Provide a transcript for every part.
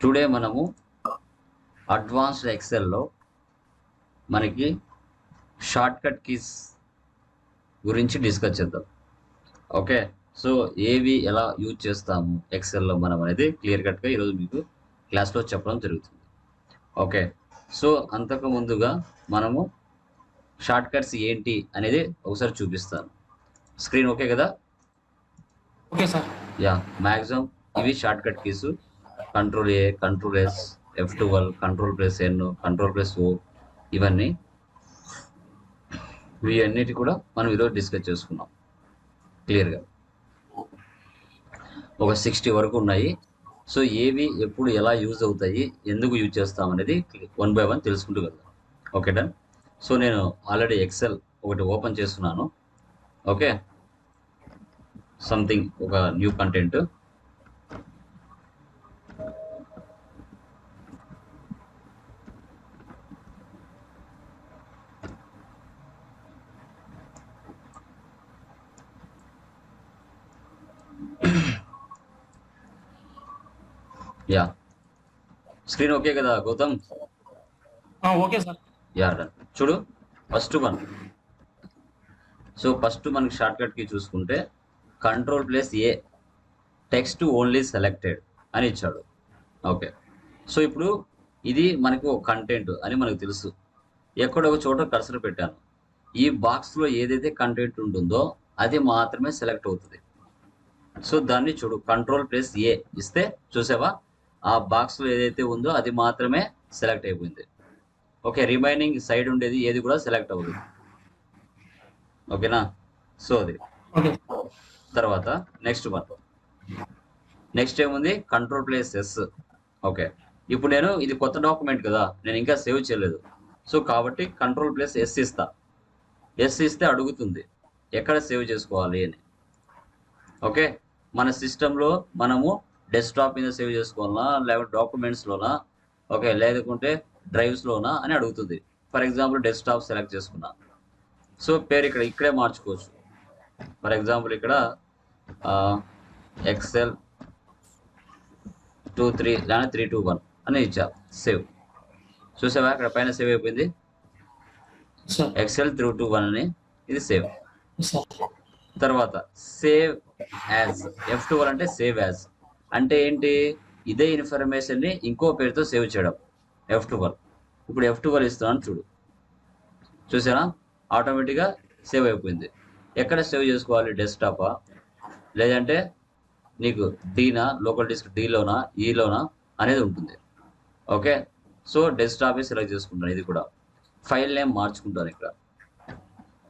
Today మనము advanced ఎక్సెల్లో మనకి షార్ట్ కట్ కీస్ గురించి డిస్కస్ చేద్దాం. ఓకే సో ఏవి ఎలా యూజ్ చేస్తాము ఎక్సెల్లో మనం అనేది క్లియర్ కట్గా ఈరోజు మీకు క్లాస్లో చెప్పడం జరుగుతుంది. ఓకే సో అంతకు ముందుగా మనము షార్ట్ కట్స్ ఏంటి అనేది ఒకసారి చూపిస్తాను. స్క్రీన్ ఓకే కదా? ఓకే సార్ యా మ్యాక్సిమం ఇవి shortcut keys control A control S F twelve control plus N control plus O ఇవన్నీ ఇవన్నిటి కూడా మనం ఈరోజు డిస్కస్ చేసుకున్నాం. క్లియర్గా ఒక సిక్స్టీ వరకు ఉన్నాయి. సో ఏవి ఎప్పుడు ఎలా యూజ్ అవుతాయి ఎందుకు యూజ్ చేస్తాం అనేది వన్ బై వన్ తెలుసుకుంటూ వెళ్దాం. ఓకే డన్ సో నేను ఆల్రెడీ ఎక్సెల్ ఒకటి ఓపెన్ చేస్తున్నాను. ఓకే సంథింగ్ ఒక new content ya. Screen okay కదా Gautam? Okay sir. Ya done. చూడు ఫస్ట్ వన్. సో ఫస్ట్ మనకి షార్ట్ కట్కి చూసుకుంటే control plus A text only selected అని ఇచ్చాడు. ఓకే. సో ఇప్పుడు ఇది మనకు ఒక కంటెంట్ అని మనకు తెలుసు. ఎక్కడ ఒక చోట కర్సర్ పెట్టాను. ఈ బాక్స్లో ఏదైతే కంటెంట్ ఉంటుందో అది మాత్రమే సెలెక్ట్ అవుతుంది. సో దాన్ని చూడు కంట్రోల్ ప్లస్ ఏ ఇస్తే చూసావా? ఆ బాక్స్లో ఏదైతే ఉందో అది మాత్రమే సెలెక్ట్ అయిపోయింది. ఓకే రిమైనింగ్ సైడ్ ఉండేది ఏది కూడా సెలెక్ట్ అవ్వదు. ఓకేనా? సో అది. తర్వాత నెక్స్ట్ వన్. నెక్స్ట్ ఏముంది? Control plus S. ఓకే. ఇప్పుడు నేను ఇది కొత్త డాక్యుమెంట్ కదా నేను ఇంకా సేవ్ చేయలేదు. సో కాబట్టి కంట్రోల్ ప్లేస్ ఎస్ ఇస్తా. ఎస్ ఇస్తే అడుగుతుంది ఎక్కడ సేవ్ చేసుకోవాలి అని. ఓకే? మన సిస్టంలో మనము డెస్క్టాప్ మీద సేవ్ చేసుకోవాలనా లేకపోతే డాక్యుమెంట్స్లోనా ఓకే లేకుంటే డ్రైవ్స్లోనా అని అడుగుతుంది. ఫర్ ఎగ్జాంపుల్ డెస్క్టాప్ సెలెక్ట్ చేసుకున్నా. సో పేరు ఇక్కడ ఇక్కడే మార్చుకోవచ్చు. ఫర్ ఎగ్జాంపుల్ ఇక్కడ ఎక్సెల్ టూ త్రీ లేదా త్రీ టూ వన్ అని ఇచ్చా. సేవ్ చూసావా? ఇక్కడ పైన సేవ్ అయిపోయింది. ఎక్సెల్ త్రీ టూ వన్ అని ఇది సేవ్ తర్వాత సేవ్ యాజ్ ఎఫ్ టూ అంటే సేవ్ యాజ్ అంటే ఏంటి? ఇదే ఇన్ఫర్మేషన్ని ఇంకో పేరుతో సేవ్ చేయడం. ఎఫ్ టూ ఇప్పుడు ఎఫ్ టూ ఇస్తున్నాను చూడు. చూసారా? ఆటోమేటిక్గా సేవ్ అయిపోయింది. ఎక్కడ సేవ్ చేసుకోవాలి? డెస్క్టాపా? లేదంటే నీకు డీనా లోకల్ డిస్క్ డీలోనా ఈలోనా e అనేది ఉంటుంది. ఓకే? సో డెస్క్టాపే సెలెక్ట్ చేసుకుంటాను ఇది కూడా. ఫైల్ నేమ్ మార్చుకుంటాను ఇక్కడ.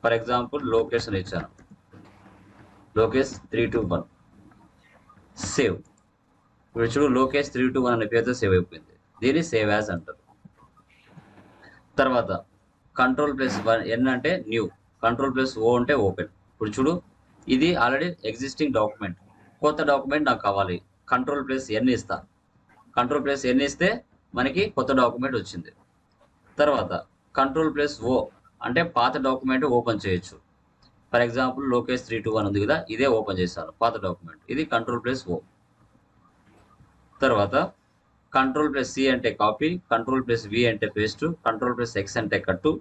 ఫర్ ఎగ్జాంపుల్ లొకేషన్ ఇచ్చాను. Lokesh three two one. Save. ఇప్పుడు చూడు లోకేష్ త్రీ టూ వన్ అనే పేరుతో సేవ్ అయిపోయింది. దీన్ని సేవ్ యాజ్ అంటారు. తర్వాత కంట్రోల్ ప్లస్ వన్ ఎన్ అంటే న్యూ కంట్రోల్ ప్లస్ ఓ అంటే ఓపెన్ ఇప్పుడు చూడు ఇది ఆల్రెడీ ఎగ్జిస్టింగ్ డాక్యుమెంట్ కొత్త డాక్యుమెంట్ నాకు కావాలి. కంట్రోల్ ప్లస్ ఎన్ ఇస్తా. కంట్రోల్ ప్లస్ ఎన్ ఇస్తే మనకి కొత్త డాక్యుమెంట్ వచ్చింది. తర్వాత కంట్రోల్ ప్లస్ ఓ అంటే పాత డాక్యుమెంట్ ఓపెన్ చేయొచ్చు. For example Lokesh three two one ఉంది కదా ఇదే ఓపెన్ చేశాను పాత డాక్యుమెంట్ ఇది కంట్రోల్ ప్లస్ ఓ తర్వాత కంట్రోల్ ప్లస్ సి అంటే కాపీ కంట్రోల్ ప్లస్ వి అంటే పేస్ట్ కంట్రోల్ ప్లస్ ఎక్స్ అంటే కట్టు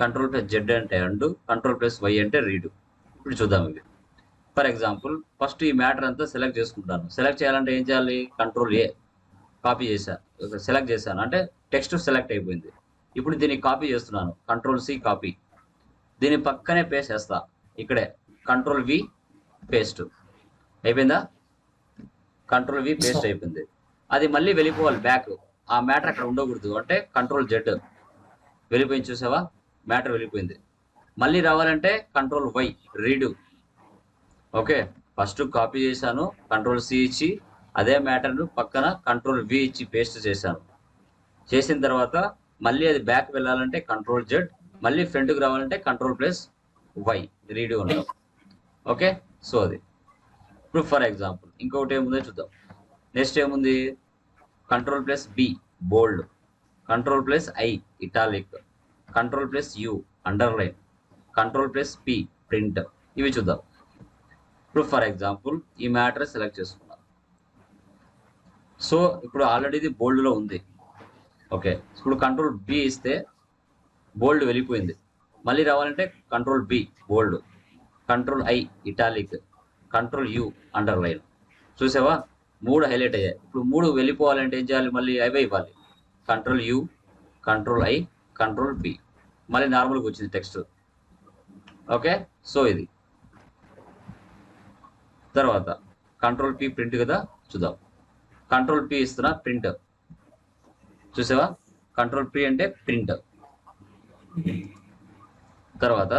కంట్రోల్ ప్లస్ జెడ్ అంటే అండు కంట్రోల్ ప్లస్ వై అంటే రీడు ఇప్పుడు చూద్దాం ఇవి ఫర్ ఎగ్జాంపుల్ ఫస్ట్ ఈ మ్యాటర్ అంతా సెలెక్ట్ చేసుకుంటాను. సెలెక్ట్ చేయాలంటే ఏం చేయాలి? కంట్రోల్ ఏ కాపీ చేశాను సెలెక్ట్ చేశాను. అంటే టెక్స్ట్ సెలెక్ట్ అయిపోయింది. ఇప్పుడు దీన్ని కాపీ చేస్తున్నాను. కంట్రోల్ సి కాపీ దీని పక్కనే పేస్ట్ చేస్తా. ఇక్కడే కంట్రోల్ వి పేస్ట్ అయిపోయిందా? కంట్రోల్ వి పేస్ట్ అయిపోయింది. అది మళ్ళీ వెళ్ళిపోవాలి బ్యాక్ ఆ మ్యాటర్ అక్కడ ఉండకూడదు. అంటే కంట్రోల్ జెడ్ వెళ్ళిపోయింది చూసావా? మ్యాటర్ వెళ్ళిపోయింది. మళ్ళీ రావాలంటే control Y redo okay first copy చేశాను కంట్రోల్ సి ఇచ్చి అదే మ్యాటర్ను పక్కన కంట్రోల్ వి ఇచ్చి పేస్ట్ చేశాను. చేసిన తర్వాత మళ్ళీ అది బ్యాక్ వెళ్ళాలంటే కంట్రోల్ జెడ్ మళ్ళీ ఫ్రంట్కి రావాలంటే కంట్రోల్ ప్లస్ వై రీడు ఉండవు ఓకే సో అది. ఇప్పుడు ఫర్ ఎగ్జాంపుల్ ఇంకొకటి ఏముందో చూద్దాం. నెక్స్ట్ ఏముంది? Control plus B bold control plus I italic control plus U underline control plus P print ఇవి చూద్దాం. ఇప్పుడు ఫర్ ఎగ్జాంపుల్ ఈ మ్యాటర్ సెలెక్ట్ చేసుకున్నాం. సో ఇప్పుడు ఆల్రెడీ ఇది బోల్డ్లో ఉంది. ఓకే ఇప్పుడు కంట్రోల్ బి ఇస్తే బోల్డ్ వెళ్ళిపోయింది. మళ్ళీ రావాలంటే control B bold control I italic control U underline చూసావా? మూడు హైలైట్ అయ్యాయి. ఇప్పుడు మూడు వెళ్ళిపోవాలంటే ఏం చేయాలి? మళ్ళీ అవే ఇవ్వాలి. Control U control I control B మళ్ళీ నార్మల్గా వచ్చింది టెక్స్ట్ ఓకే సో ఇది. తర్వాత కంట్రోల్ పి ప్రింట్ కదా? చూద్దాం. కంట్రోల్ పి ఇస్తున్నా ప్రింట్ చూసావా? కంట్రోల్ పి అంటే ప్రింట్ తర్వాత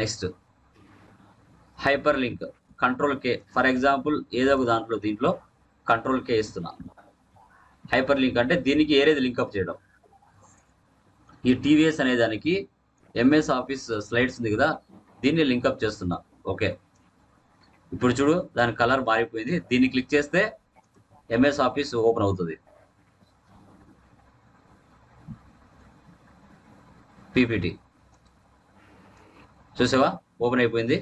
next hyperlink control K for example ఏదో ఒక దాంట్లో దీంట్లో కంట్రోల్ కే ఇస్తున్నా. హైపర్ లింక్ అంటే దీనికి ఏరేది లింకప్ చేయడం. ఈ టీవీఎస్ అనే దానికి ఎంఎస్ ఆఫీస్ స్లైడ్స్ ఉంది కదా దీన్ని లింకప్ చేస్తున్నా. ఓకే. ఇప్పుడు చూడు దాని కలర్ మారిపోయింది. దీన్ని క్లిక్ చేస్తే ఎంఎస్ ఆఫీస్ ఓపెన్ అవుతుంది. పీపీటీ చూసావా? ఓపెన్ అయిపోయింది.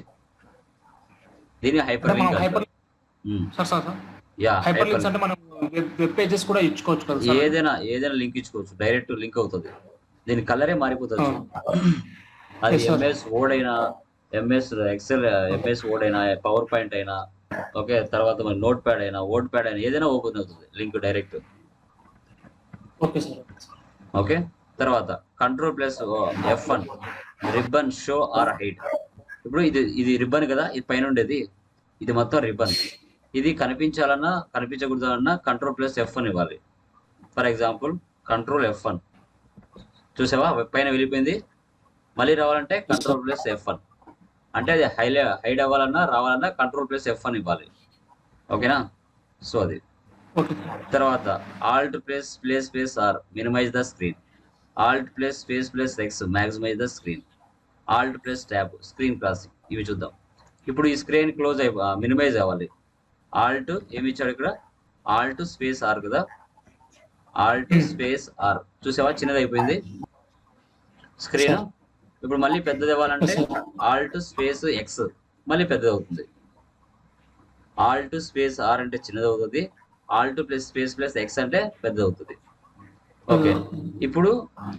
దీన్ని హైపర్ లింక్ హైపర్ యా లింక్స్ అంటే మనం వెబ్ పేజెస్ కూడా ఇచ్చుకోవచ్చు కదా ఏదైనా ఏదైనా లింక్ ఇచ్చుకోవచ్చు. డైరెక్ట్ లింక్ అవుతుంది. దీని కలరే మారిపోతుంది. అది. ఎంఎస్ వర్డ్ అయినా ఎంఎస్ ఎక్సెల్ ఎంఎస్ వర్డ్ అయినా పవర్ పాయింట్ అయినా ఓకే తర్వాత మరి నోట్ ప్యాడ్ అయినా వర్డ్ ప్యాడ్ అయినా ఏదైనా ఓపెన్ అవుతుంది link direct okay sir okay? తర్వాత control plus F one ribbon show or hide ఇప్పుడు ఇది ఇది రిబ్బన్ కదా? ఇది పైన ఉండేది. ఇది మొత్తం రిబ్బన్ ఇది కనిపించాలన్నా కనిపించకూడదన్నా కంట్రోల్ ప్లస్ ఎఫ్ వన్ ఇవ్వాలి. For example control F one చూసావా? పైన వెళ్ళిపోయింది. మళ్ళీ రావాలంటే కంట్రోల్ ప్లస్ ఎఫ్ వన్ అంటే అది హైలే హైడ్ అవ్వాలన్నా రావాలన్నా కంట్రోల్ ప్లస్ ఎఫ్ వన్ ఇవ్వాలి. ఓకేనా సో అది. తర్వాత alt plus plus space R minimize the screen alt plus space plus X maximize the screen alt plus tab screen closing ఇవి చూద్దాం. ఇప్పుడు ఈ స్క్రీన్ క్లోజ్ అయి మినిమైజ్ అవ్వాలి. ఆల్ట్ ఏమి ఇచ్చాడు ఇక్కడ? ఆల్ట్ స్పేస్ ఆర్ కదా? Alt space R. చూసావా? చిన్నది అయిపోయింది. స్క్రీన్. ఇప్పుడు మళ్ళీ పెద్దది అవ్వాలంటే ఆల్ట్ స్పేస్ ఎక్స్ మళ్ళీ పెద్దది అవుతుంది. ఆల్ట్ స్పేస్ ఆర్ అంటే చిన్నది అవుతుంది. Alt plus space plus X అంటే పెద్దది అవుతుంది. ఓకే. ఇప్పుడు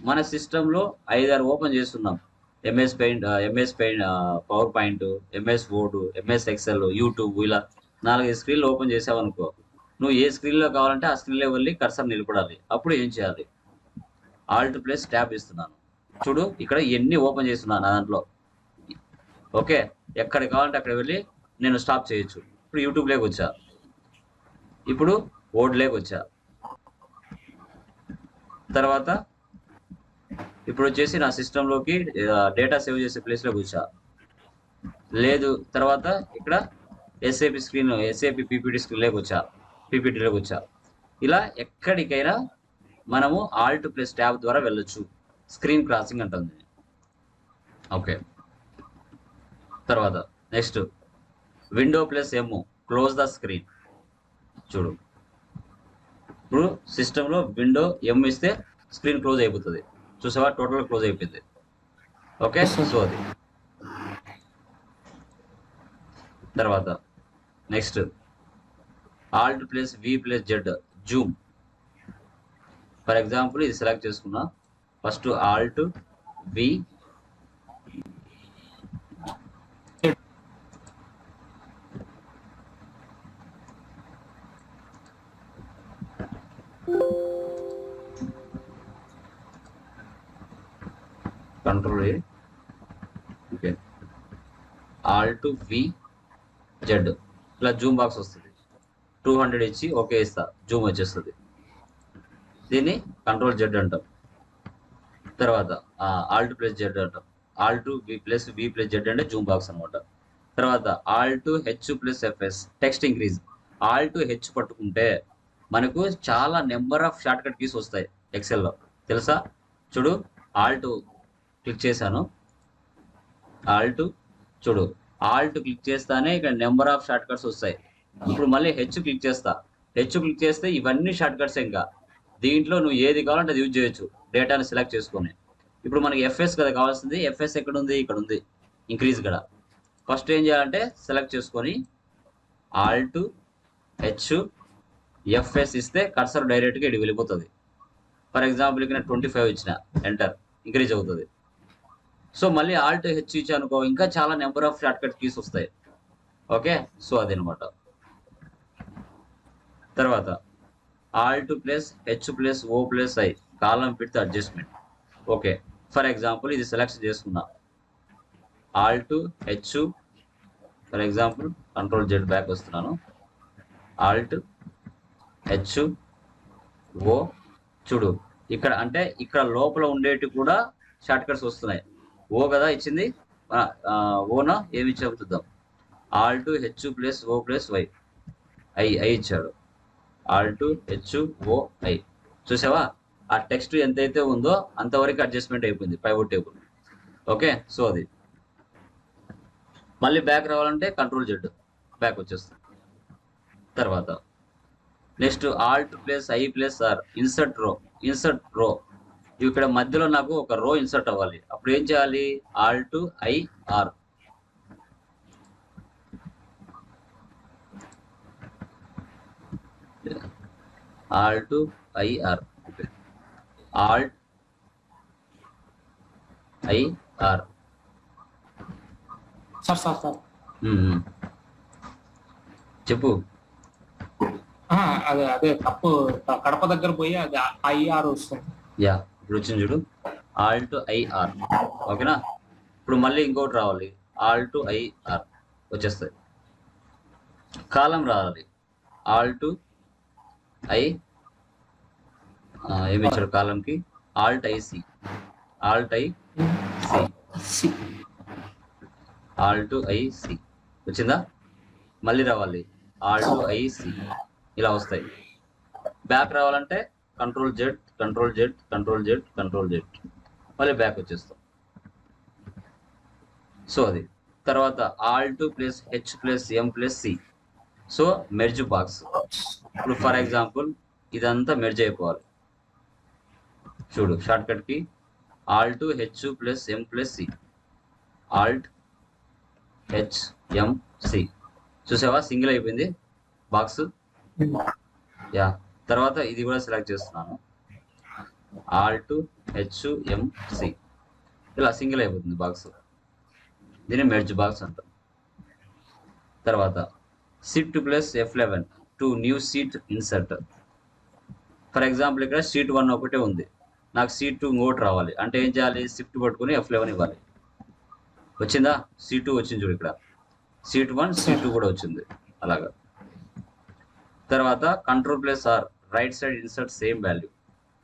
మన సిస్టమ్లో ఐదారు ఓపెన్ చేస్తున్నాం. MS Paint MS Paint PowerPoint MS Word MS Excel YouTube ఇలా. నాలుగైదు స్క్రీన్లు ఓపెన్ చేసావనుకో నువ్వు ఏ స్క్రీన్లో కావాలంటే ఆ స్క్రీన్లో వెళ్ళి కర్సర్ నిలబడాలి. అప్పుడు ఏం చేయాలి? ఆల్ట్ ప్లస్ ట్యాబ్ ఇస్తున్నాను. చూడు ఇక్కడ ఎన్ని ఓపెన్ చేస్తున్నాను నా దాంట్లో. ఓకే ఎక్కడ కావాలంటే అక్కడ వెళ్ళి నేను స్టాప్ చేయొచ్చు. ఇప్పుడు యూట్యూబ్లోకి వచ్చా. ఇప్పుడు ఓడ్ లేకి వచ్చా. తర్వాత ఇప్పుడు వచ్చేసి నా సిస్టంలోకి డేటా సేవ్ చేసే ప్లేస్లోకి వచ్చా. లేదు తర్వాత ఇక్కడ ఎస్ఏపి స్క్రీన్ ఎస్ఏపి పీపీటీ స్క్రీన్లోకి వచ్చా పీపీటీలోకి వచ్చా. ఇలా ఎక్కడికైనా మనము ఆల్ట్ ప్లస్ ట్యాబ్ ద్వారా వెళ్ళొచ్చు. స్క్రీన్ క్రాసింగ్ అంటుంది. ఓకే తర్వాత next window plus M close the screen చూడు. ఇప్పుడు సిస్టంలో విండో ఎమ్ ఇస్తే స్క్రీన్ క్లోజ్ అయిపోతుంది. చూసావా? టోటల్ క్లోజ్ అయిపోయింది. ఓకే సో అది. తర్వాత next alt plus V plus Z zoom for example ఇది సెలెక్ట్ చేసుకున్నా. First alt V control A okay alt V Z ఇలా జూమ్ బాక్స్ వస్తుంది. టూ హండ్రెడ్ ఇచ్చి ఓకే ఇస్తా. జూమ్ వచ్చేస్తుంది. దీన్ని కంట్రోల్ జెడ్ అంటాం. తర్వాత ఆల్ట్ ప్లస్ జెడ్ అంటాం. Alt V plus V plus Z అంటే జూమ్ బాక్స్ అనమాట తర్వాత alt H plus FS text increase. Alt H పట్టుకుంటే మనకు చాలా number of shortcut keys వస్తాయి ఎక్సెల్లో. తెలుసా? చూడు ఆల్ట్ క్లిక్ చేశాను. ఆల్ట్ చూడు. ఆల్ట్ క్లిక్ చేస్తానే ఇక్కడ నెంబర్ ఆఫ్ షార్ట్ కట్స్ వస్తాయి. ఇప్పుడు మళ్ళీ హెచ్ క్లిక్ చేస్తా. హెచ్ క్లిక్ చేస్తే ఇవన్నీ షార్ట్ కట్స్ ఇంకా. దీంట్లో నువ్వు ఏది కావాలంటే అది యూజ్ చేయొచ్చు. డేటాని సెలెక్ట్ చేసుకొని. ఇప్పుడు మనకి ఎఫ్ఎస్ కదా కావాల్సింది. ఎఫ్ఎస్ ఎక్కడ ఉంది ఇక్కడ ఉంది ఇంక్రీజ్ కదా. ఫస్ట్ ఏం చేయాలంటే సెలెక్ట్ చేసుకొని ఆల్ట్ హెచ్ ఎఫ్ఎస్ ఇస్తే కర్సర్ డైరెక్ట్గా ఇటు వెళ్ళిపోతుంది ఫర్ ఎగ్జాంపుల్ ఇక్కడ ట్వంటీ ఫైవ్ ఇచ్చిన. ఎంటర్ ఇంక్రీజ్ అవుతుంది. సో మళ్ళీ ఆల్ట్ హెచ్ ఇచ్చి అనుకో ఇంకా చాలా number of shortcut keys వస్తాయి. ఓకే సో అదనమాట. తర్వాత alt plus H plus O plus I column పెడితే అడ్జస్ట్మెంట్. ఓకే ఫర్ ఎగ్జాంపుల్ ఇది సెలెక్ట్ చేసుకున్నా. Alt H for example control Z back వస్తున్నాను. ఆల్ట్ హెచ్ ఓ చూడు. ఇక్కడ అంటే ఇక్కడ లోపల ఉండేటి కూడా షార్ట్ కట్స్ వస్తున్నాయి. ఓ కదా ఇచ్చింది? ఓనా? ఏమి ఇచ్చాము చూద్దాం. Alt H plus O plus Y. I I ఇచ్చాడు. Alt H O I. చూసావా? ఆ టెక్స్ట్ ఎంతైతే ఉందో అంతవరకు అడ్జస్ట్మెంట్ అయిపోయింది పైవట్ టేబుల్ ఓకే? సో అది. మళ్ళీ బ్యాక్ రావాలంటే కంట్రోల్ జెడ్ బ్యాక్ వచ్చేస్తుంది. తర్వాత. Next alt plus I plus R. Insert row. Insert row. ఇక్కడ మధ్యలో నాకు ఒక రో ఇన్సర్ట్ అవ్వాలి. అప్పుడు ఏం చేయాలి? Alt I R alt I R alt I R sir sir sir చెప్పు. అదే అదే తప్పు. కడప దగ్గర పోయి అది ఐఆర్ వస్తుంది. యా ఇప్పుడు వచ్చింది చూడు ఆల్ట్ ఐఆర్. ఓకేనా? ఇప్పుడు మళ్ళీ ఇంకోటి రావాలి. Alt IR. వచ్చేస్తుంది కాలం రావాలి. ఆల్ టు ఐ ఏమి ఇచ్చాడు కాలంకి? Alt I C alt I C. Alt I C వచ్చిందా? మళ్ళీ రావాలి. ఆల్ టు ఐసి ఇలా వస్తాయి. బ్యాక్ రావాలంటే control Z control Z control Z control Z మళ్ళీ బ్యాక్ వచ్చేస్తాం. సో అది. తర్వాత alt plus H plus M plus C so merge box ఇప్పుడు ఫర్ ఎగ్జాంపుల్ ఇదంతా మెర్జ్ అయిపోవాలి. చూడు short కట్కి alt H plus M plus C alt H M C చూసావా? Single అయిపోయింది. బాక్స్ యా తర్వాత ఇది కూడా సెలెక్ట్ చేస్తున్నాను. ఆల్ట్ హెచ్ ఎం సి ఇలా సింగిల్ అయిపోతుంది బాక్స్ దీన్ని మెర్జ్ బాక్స్ అంటాం. తర్వాత shift plus F eleven to new sheet insert for example ఇక్కడ సీట్ వన్ ఒకటే ఉంది. నాకు సీట్ టూ ఇంకోటి రావాలి. అంటే ఏం చేయాలి? షిఫ్ట్ పట్టుకుని ఎఫ్ లెవెన్ ఇవ్వాలి. వచ్చిందా? సీట్ టూ వచ్చింది చూడు ఇక్కడ. సీట్ వన్ సీట్ టూ కూడా వచ్చింది. అలాగా. తర్వాత control plus R right side insert same value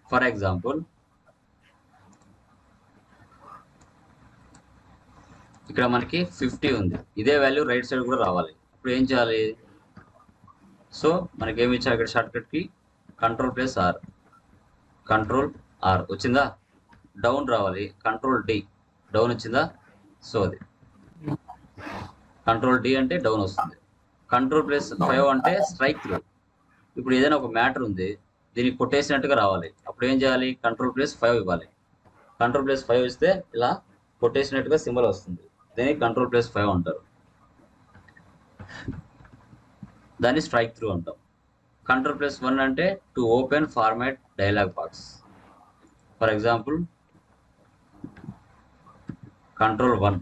For example ఇక్కడ మనకి ఫిఫ్టీ ఉంది. ఇదే వాల్యూ రైట్ సైడ్ కూడా రావాలి. ఇప్పుడు ఏం చేయాలి? సో మనకి ఏమి ఇచ్చారు ఇక్కడ short కట్కి control plus R control R వచ్చిందా? డౌన్ రావాలి. కంట్రోల్ డి డౌన్ వచ్చిందా? సో అది. కంట్రోల్ డి అంటే డౌన్ వస్తుంది. కంట్రోల్ ప్లస్ ఫైవ్ అంటే స్ట్రైక్ త్రూ ఇప్పుడు ఏదైనా ఒక మ్యాటర్ ఉంది. దీనికి కొట్టేసినట్టుగా రావాలి. అప్పుడు ఏం చేయాలి? కంట్రోల్ ప్లేస్ ఫైవ్ ఇవ్వాలి. కంట్రోల్ ప్లేస్ ఫైవ్ ఇస్తే ఇలా కొట్టేసినట్టుగా సింబల్ వస్తుంది. దీనికి కంట్రోల్ ప్లేస్ ఫైవ్ అంటారు. దాన్ని స్ట్రైక్ త్రూ అంటాం. కంట్రోల్ ప్లస్ వన్ అంటే to open format dialog box for example control one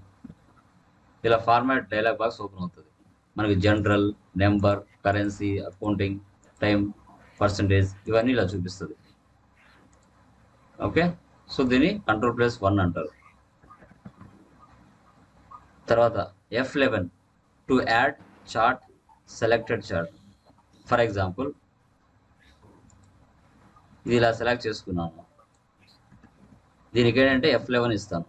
ఇలా ఫార్మాట్ డైలాగ్ బాక్స్ ఓపెన్ అవుతుంది. మనకి general number currency accounting time percentage ఇవన్నీ ఇలా చూపిస్తుంది. ఓకే సో దీన్ని కంట్రోల్ ప్లస్ వన్ అంటారు. తర్వాత F eleven to add chart selected chart for example ఇది ఇలా సెలెక్ట్ చేసుకున్నాను దీనికి ఏంటంటే ఎఫ్ లెవెన్ ఇస్తాను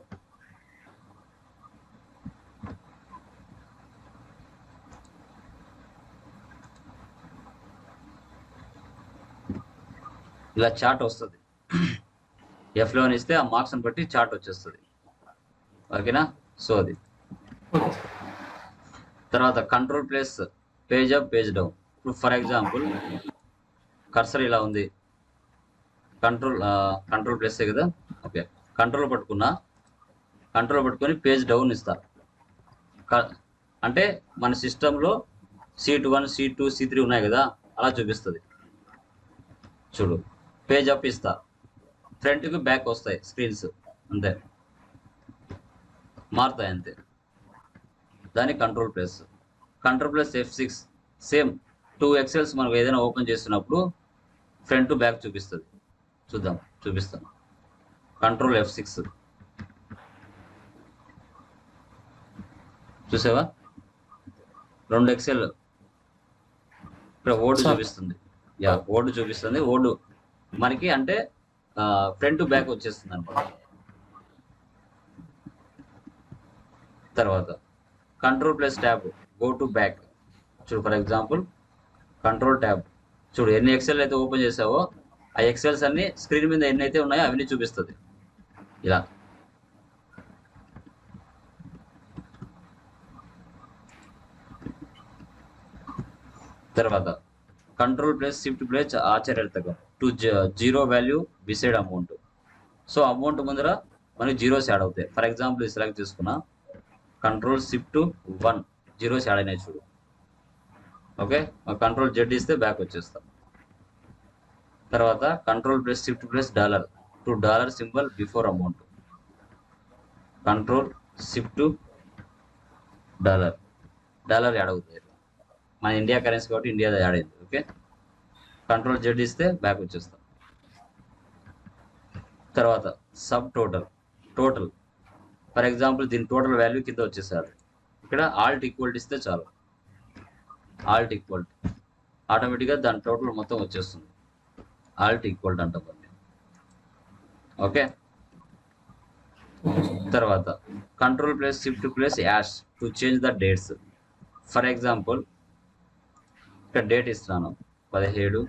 ఇలా చార్ట్ వస్తుంది. ఎఫ్ లెవెన్ ఇస్తే ఆ మార్క్స్ని బట్టి చార్ట్ వచ్చేస్తుంది. ఓకేనా? సో అది. తర్వాత control plus page up page down ఇప్పుడు ఫర్ ఎగ్జాంపుల్ కర్సర్ ఇలా ఉంది. కంట్రోల్ కంట్రోల్ ప్లస్ కదా? ఓకే. కంట్రోల్ పట్టుకున్నా కంట్రోల్ పట్టుకొని పేజ్ డౌన్ ఇస్తా. క- అంటే మన సిస్టంలో sheet one sheet two sheet three ఉన్నాయి కదా? అలా చూపిస్తుంది. చూడు. పేజ్ అప్ ఇస్తా. ఫ్రంట్కి బ్యాక్ వస్తాయి స్క్రీన్స్ అంతే. మారుతాయి అంతే. దాని control plus control plus F six same two excels మనం ఏదైనా ఓపెన్ చేస్తున్నప్పుడు ఫ్రంట్ టు బ్యాక్ చూపిస్తుంది. చూద్దాం చూపిస్తాను. కంట్రోల్ ఎఫ్ సిక్స్ చూసావా? రెండు ఎక్సెల్ ఇక్కడ Sir. చూపిస్తుంది. యా ఓల్డ్ చూపిస్తుంది. Old Hmm. మనకి అంటే ఫ్రంట్ టు బ్యాక్ వచ్చేస్తుంది అనమాట తర్వాత control plus tab go to back చూడు ఫర్ ఎగ్జాంపుల్ కంట్రోల్ ట్యాబ్ చూడు ఎన్ని ఎక్సెల్ అయితే ఓపెన్ చేసావో ఆ ఎక్సెల్స్ అన్ని స్క్రీన్ మీద ఎన్ని అయితే ఉన్నాయో అవన్నీ చూపిస్తుంది. ఇలా. తర్వాత control plus shift plus ఆచరణతకం to zero value beside amount so amount ముందర మనకి జీరోస్ యాడ్ అవుతాయి. ఫర్ ఎగ్జాంపుల్ సెలెక్ట్ చేసుకున్నా control shift one zeros add అయినాయి చూడు. ఓకే కంట్రోల్ జెడ్ ఇస్తే బ్యాక్ వచ్చేస్తాం. తర్వాత control plus shift plus dollar to dollar symbol before amount control shift dollar dollar add అవుతుంది మన ఇండియా కరెన్సీ కాబట్టి ఇండియా యాడ్ అయింది. ఓకే. కంట్రోల్ జెడ్ ఇస్తే బ్యాక్ వచ్చేస్తాం. తర్వాత sub total total for example దీని టోటల్ వాల్యూ కింద వచ్చేసారు ఇక్కడ ఆల్ట్ ఈక్వల్ట్ ఇస్తే చాలు. ఆల్ట్ ఈక్వల్ట్ ఆటోమేటిక్గా దాని టోటల్ మొత్తం వచ్చేస్తుంది. ఆల్ట్ ఈక్వల్ట్ అంటాం ఓకే? తర్వాత control plus shift plus hash to change the dates for example ఇక్కడ డేట్ ఇస్తున్నాను. పదిహేడు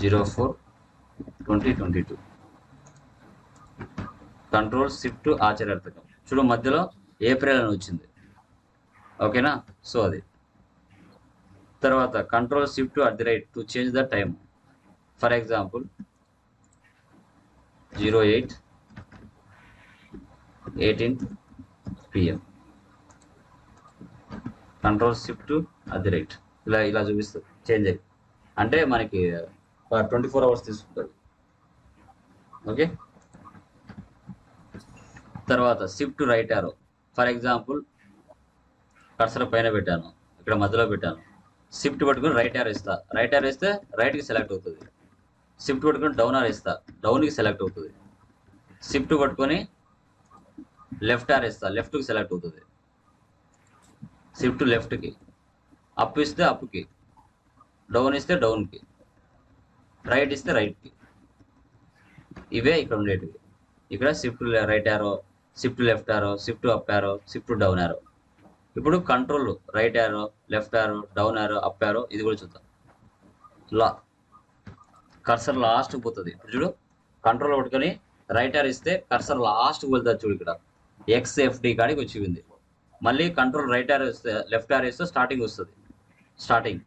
zero four twenty twenty two. Control shift ఆచరణార్థకం చూడు మధ్యలో ఏప్రిల్ అని వచ్చింది. ఓకేనా? సో అది. తర్వాత control shift at the right to change the time. For example zero eight eighteenth PM. Control shift at the right. ఇలా ఇలా చూపిస్తుంది చేంజ్ అయ్యి అంటే మనకి ట్వంటీ ఫోర్ అవర్స్ తీసుకుంటుంది ఓకే? తర్వాత shift right arrow for example cursor పైన పెట్టాను ఇక్కడ మధ్యలో పెట్టాను. షిఫ్ట్ పట్టుకుని రైట్ ఆర్ ఇస్తా. రైట్ ఆర్ ఇస్తే రైట్కి సెలెక్ట్ అవుతుంది. షిఫ్ట్ పట్టుకుని డౌన్ ఆర్ ఇస్తా. డౌన్కి సెలెక్ట్ అవుతుంది. షిఫ్ట్ పట్టుకొని లెఫ్ట్ ఆర్ ఇస్తా. లెఫ్ట్కి సెలెక్ట్ అవుతుంది. షిఫ్ట్ లెఫ్ట్కి అప్ ఇస్తే అప్కి డౌన్ ఇస్తే డౌన్కి రైట్ ఇస్తే రైట్కి. ఇవే ఇక్కడ ఉండేటివి. ఇక్కడ shift right arrow shift left arrow shift up arrow shift down arrow. ఇప్పుడు control right arrow left arrow down arrow up arrow ఇది కూడా చూద్దాం. లా కర్సర్ లాస్ట్ పోతుంది. ఇప్పుడు చూడు కంట్రోల్ పట్టుకొని రైట్ యారో ఇస్తే కర్సర్ లాస్ట్ వెళ్తుంది చూడు ఇక్కడ. ఎక్స్ఎఫ్డి కాడికి వచ్చింది. మళ్ళీ కంట్రోల్ రైట్ యారో ఇస్తే లెఫ్ట్ యారో ఇస్తే స్టార్టింగ్ వస్తుంది. స్టార్టింగ్.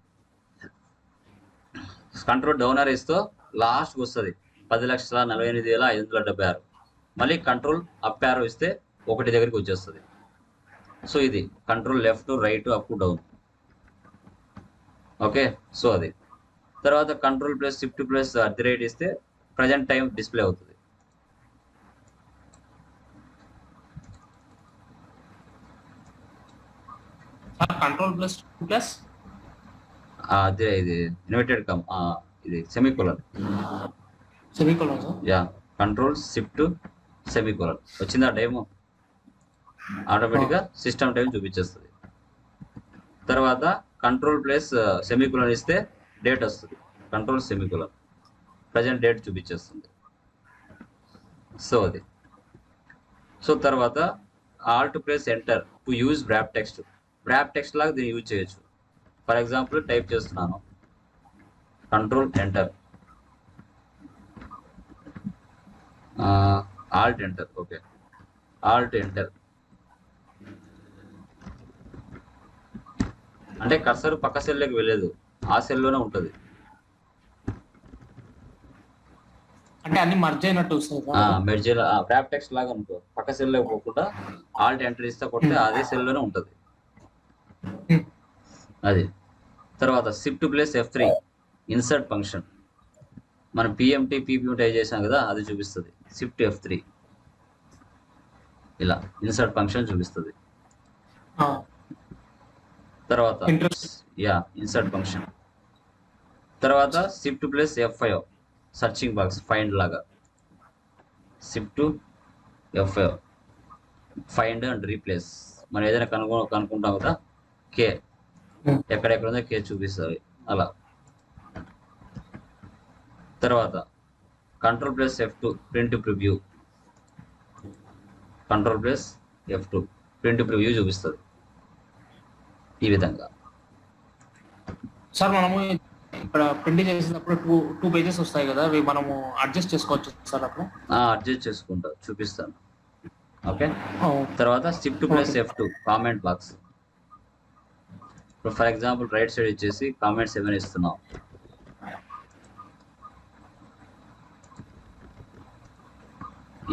కంట్రోల్ డౌనర్ ఇస్తూ లాస్ట్కి వస్తుంది. పది లక్షల నలభై ఎనిమిది వేల ఐదు వందల డెబ్బై ఆరు. మళ్ళీ కంట్రోల్ అప్ ఆరో ఇస్తే ఒకటి దగ్గరికి వచ్చేస్తుంది. సో ఇది control left right up down. Okay? So అది. తర్వాత control plus shift plus at the rate ఇస్తే ప్రజెంట్ టైం డిస్ప్లే అవుతుంది. Control plus plus? అదే ఇది ఇన్వర్టెడ్ కమ్ ఇది semicolon semicolon yeah control shift semicolon వచ్చిందా టైము ఆటోమేటిక్గా సిస్టమ్ టైం చూపించేస్తుంది. తర్వాత కంట్రోల్ ప్లస్ సెమీకోలన్ ఇస్తే డేట్ వస్తుంది. కంట్రోల్ సెమీకోలన్ ప్రజెంట్ డేట్ చూపించేస్తుంది. సో అది. సో తర్వాత alt plus enter to use wrap text wrap text లాగా దీన్ని యూజ్ చేయొచ్చు. ఫర్ ఎగ్జాంపుల్ టైప్ చేస్తున్నాను. Control enter alt enter okay alt enter అంటే కర్సర్ పక్క సెల్లోకి వెళ్ళలేదు ఆ సెల్లోనే ఉంటుంది. అంటే అన్ని మర్జ్ అయినట్టు టెక్స్ట్ లాగా అనుకో పక్క సెల్లోకి పోకుండా ఆల్ట్ ఎంటర్ ఇస్తే కొడితే అదే సెల్లోనే ఉంటుంది. అది. తర్వాత shift plus F three insert function మనం పిఎంటీ పీపీఎం టైప్ చేసాం కదా అది చూపిస్తుంది. షిఫ్ట్ ఎఫ్ త్రీ ఇలా ఇన్సర్ట్ ఫంక్షన్ చూపిస్తుంది. ఆ, తర్వాత. యా ఇన్సర్ట్ ఫంక్షన్ తర్వాత shift plus F five searching box find లాగా. Shift F five find and replace మనం ఏదైనా కనుగొ కనుక్కుంటాం కదా కే. ఎక్కడెక్కడ ఉందో కే చూపిస్తుంది. అలా. తర్వాత control plus F two print preview control plus F two print preview చూపిస్తుంది. ఈ విధంగా. సార్ మనము ఇక్కడ ప్రింట్ చేసేటప్పుడు టూ టూ పేజెస్ వస్తాయి కదా అవి మనము అడ్జస్ట్ చేసుకోవచ్చు సార్ అక్కడ అడ్జస్ట్ చేసుకుంటా చూపిస్తాను. ఓకే? తర్వాత shift plus F two comment box ఇప్పుడు ఫర్ ఎగ్జాంపుల్ రైట్ సైడ్ ఇచ్చేసి కామెంట్స్ ఏమైనా ఇస్తున్నాం.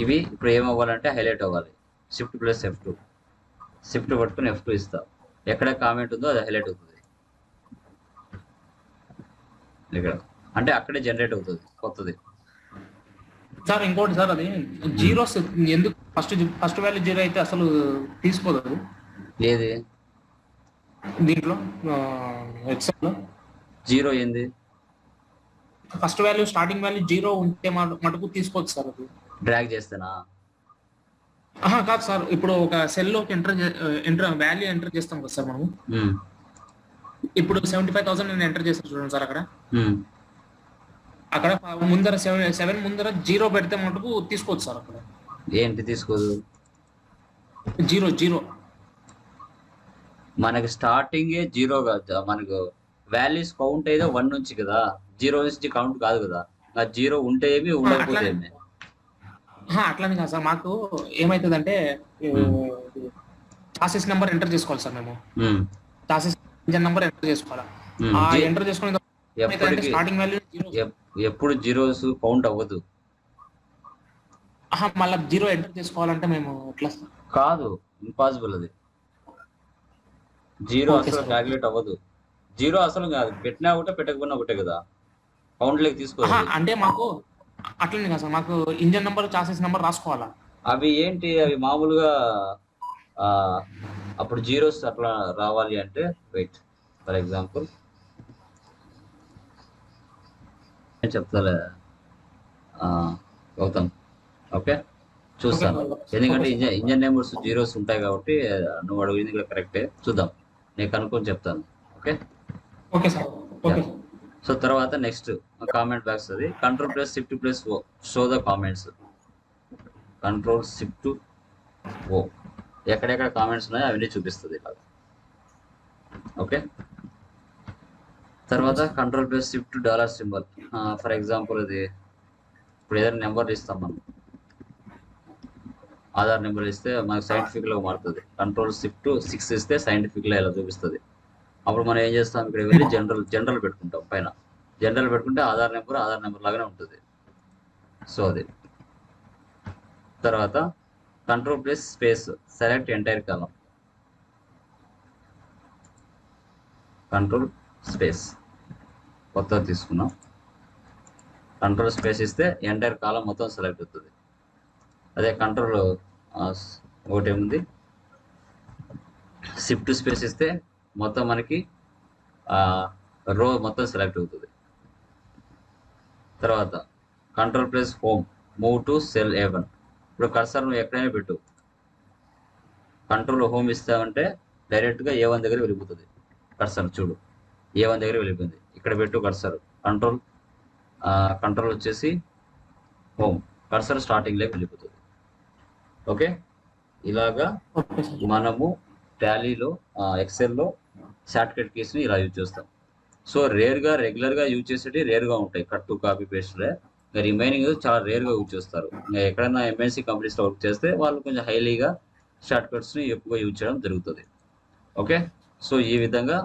ఇవి ఇప్పుడు ఏమవ్వాలంటే హైలైట్ అవ్వాలి. Shift plus F two shift పట్టుకుని ఎఫ్ టూ ఇస్తా. ఎక్కడ కామెంట్ ఉందో అది హైలైట్ అవుతుంది. ఇక్కడ. అంటే అక్కడే జనరేట్ అవుతుంది కొత్తది. సార్ ఇంకోటి సార్ అది జీరోస్ ఎందుకు? ఫస్ట్ ఫస్ట్ వాల్యూ జీరో అయితే అసలు తీసుకోదు ఏది? దీంట్లో ఎక్సెల్ జీరో ఏంది? First value starting value zero ఉంటే మటు- మటుకు తీసుకోవచ్చు సార్ అది. డ్రాగ్ చేస్తేనా? ఆహా కాదు సార్ ఇప్పుడు ఒక సెల్లోకి ఎంటర్ ఎంటర్ వాల్యూ ఎంటర్ చేస్తాం కదా సార్ మనము. ఇప్పుడు సెవెంటీ ఫైవ్ థౌసండ్ నేను ఎంటర్ చేస్తాను చూడండి సార్ అక్కడ. అక్కడ ముందర సెవెన్ సెవెన్ ముందర జీరో పెడితే మటుకు తీసుకోవచ్చు సార్ అక్కడ. ఏంటి తీసుకోదు? Zero zero. మనకి స్టార్టింగ్ జీరో కాదు. మనకు వాల్యూస్ కౌంట్ అయితే వన్ నుంచి కదా. జీరో నుంచి కౌంట్ కాదు కదా. ఆ జీరో ఉంటే ఏమి ఉండకపోతే అట్లానే. ఏమి ఆహా, అట్లానే కాదు సార్. మాకు ఏమవుతుందంటే చాసెస్ నెంబర్ ఎంటర్ చేసుకోవాలి సార్ మేము. ఇంజన్ నెంబర్ ఎంటర్ చేసుకోవాలి? ఎంటర్ చేసుకునే స్టార్టింగ్ వాల్యూ ఎప్పుడు జీరోస్ కౌంట్ అవ్వదు. మళ్ళీ జీరో ఎంటర్ చేసుకోవాలంటే మేము ఎట్లా? కాదు ఇంపాసిబుల్ అది. జీరో అసలు. క్యాలిక్యులేట్ అవ్వదు. జీరో అసలు కాదు. పెట్టినా ఒకటే పెట్టకపోయినా ఒకటే కదా. కౌంట్ లేక తీసుకోదు ఆహా, అంటే మాకు అట్లనే కాదు సార్. మాకు ఇంజన్ నెంబర్ చాసెస్ నెంబర్ రాసుకోవాలా? అవి ఏంటి? అవి మామూలుగా అప్పుడు జీరోస్ అట్లా రావాలి అంటే వెయిట్ ఫర్ ఎగ్జాంపుల్ చెప్తాలే. ఆ, గౌతమ్. ఓకే చూస్తాను. ఎందుకంటే ఇంజన్ ఇంజన్ నెంబర్స్ జీరోస్ ఉంటాయి కాబట్టి నువ్వు అడిగింది కూడా కరెక్టే చూద్దాం. నేను కనుక్కొని చెప్తాను. Okay? Okay sir. Okay so తర్వాత నెక్స్ట్ కామెంట్ బ్యాక్స్ అది. Control plus shift plus O show the comments control shift O ఎక్కడెక్కడ కామెంట్స్ ఉన్నాయో అవన్నీ చూపిస్తుంది ఇలా ఓకే? తర్వాత control plus shift dollar symbol for example ఇది ఇప్పుడు ఏదైనా నెంబర్ ఇస్తాం మనం. ఆధార్ నెంబర్ ఇస్తే మనకు సైంటిఫిక్లో మారుతుంది కంట్రోల్ షిఫ్ట్ సిక్స్ ఇస్తే scientific లో ఇలా చూపిస్తుంది? అప్పుడు మనం ఏం చేస్తాం? ఇక్కడ వెళ్ళి జనరల్ జనరల్ పెట్టుకుంటాం పైన. జనరల్ పెట్టుకుంటే ఆధార్ నెంబర్ ఆధార్ నెంబర్ లాగానే ఉంటుంది. సో అది. తర్వాత control plus space select entire column control space కొత్తది తీసుకున్నాం. కంట్రోల్ స్పేస్ ఇస్తే ఎంటైర్ కాలం మొత్తం సెలెక్ట్ అవుతుంది. అదే కంట్రోల్ ఒకటి ఏముంది? షిఫ్ట్ స్పేస్ ఇస్తే మొత్తం మనకి రో మొత్తం సెలెక్ట్ అవుతుంది. తర్వాత control plus home move to cell A one ఇప్పుడు కర్సర్ నువ్వు ఎక్కడైనా పెట్టు. కంట్రోల్ హోమ్ ఇస్తామంటే డైరెక్ట్గా ఏ వన్ దగ్గర వెళ్ళిపోతుంది. కర్సర్ చూడు. ఏ వన్ దగ్గర వెళ్ళిపోయింది. ఇక్కడ పెట్టు కర్సర్ కంట్రోల్ కంట్రోల్ వచ్చేసి హోమ్ కర్సర్ స్టార్టింగ్లోకి వెళ్ళిపోతుంది. ఓకే? ఇలాగా మనము టాలీలో ఎక్సెల్లో షార్ట్ కట్ కీస్ని ఇలా యూజ్ చేస్తాం. సో రేర్గా రెగ్యులర్గా యూజ్ చేసేటి రేర్గా ఉంటాయి. కట్ టు కాపీ పేస్ట్లే ఇంకా రిమైనింగ్ చాలా రేర్గా యూజ్ చేస్తారు. ఇంకా ఎక్కడైనా ఎంఎన్సీ కంపెనీస్లో వర్క్ చేస్తే వాళ్ళు కొంచెం హైలీగా షార్ట్ కట్స్ని ఎక్కువగా యూజ్ చేయడం జరుగుతుంది. ఓకే? సో ఈ విధంగా